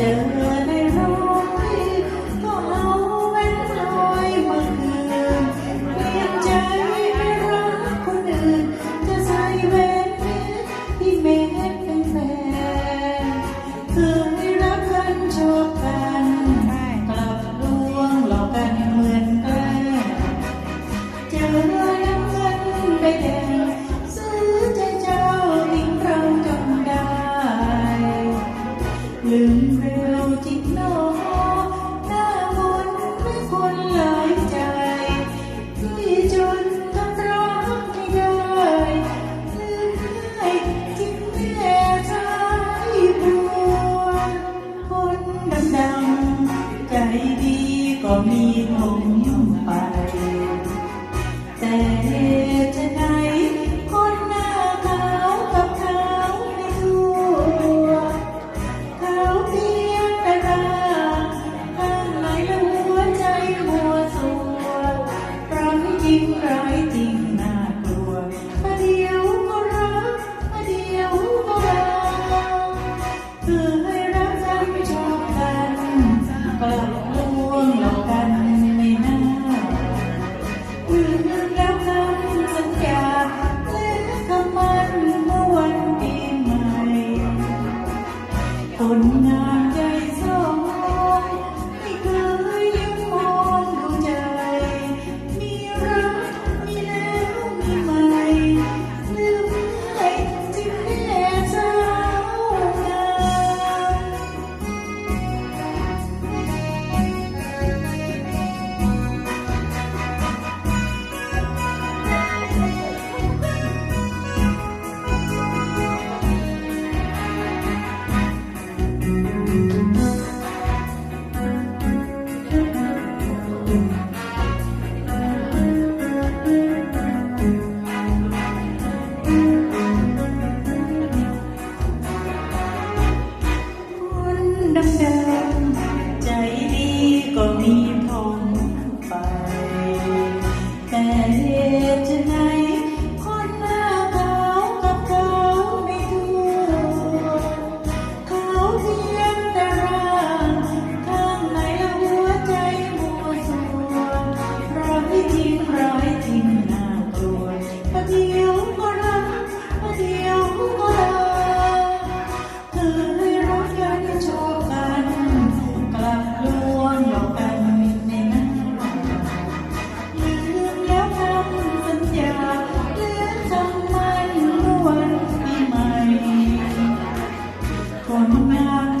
เจอในร้อยก็เอาแว่นลอยมืนเปลี่ยนใจไม่รักคนอื่น จะใส่แว่นที่เม็เป็นแฟนเคยรักกันชอบกัน กลับลวงหลอกกันเหมือนแกเจอเงินใบแดง ลืมเรื่ คนหา นหน้า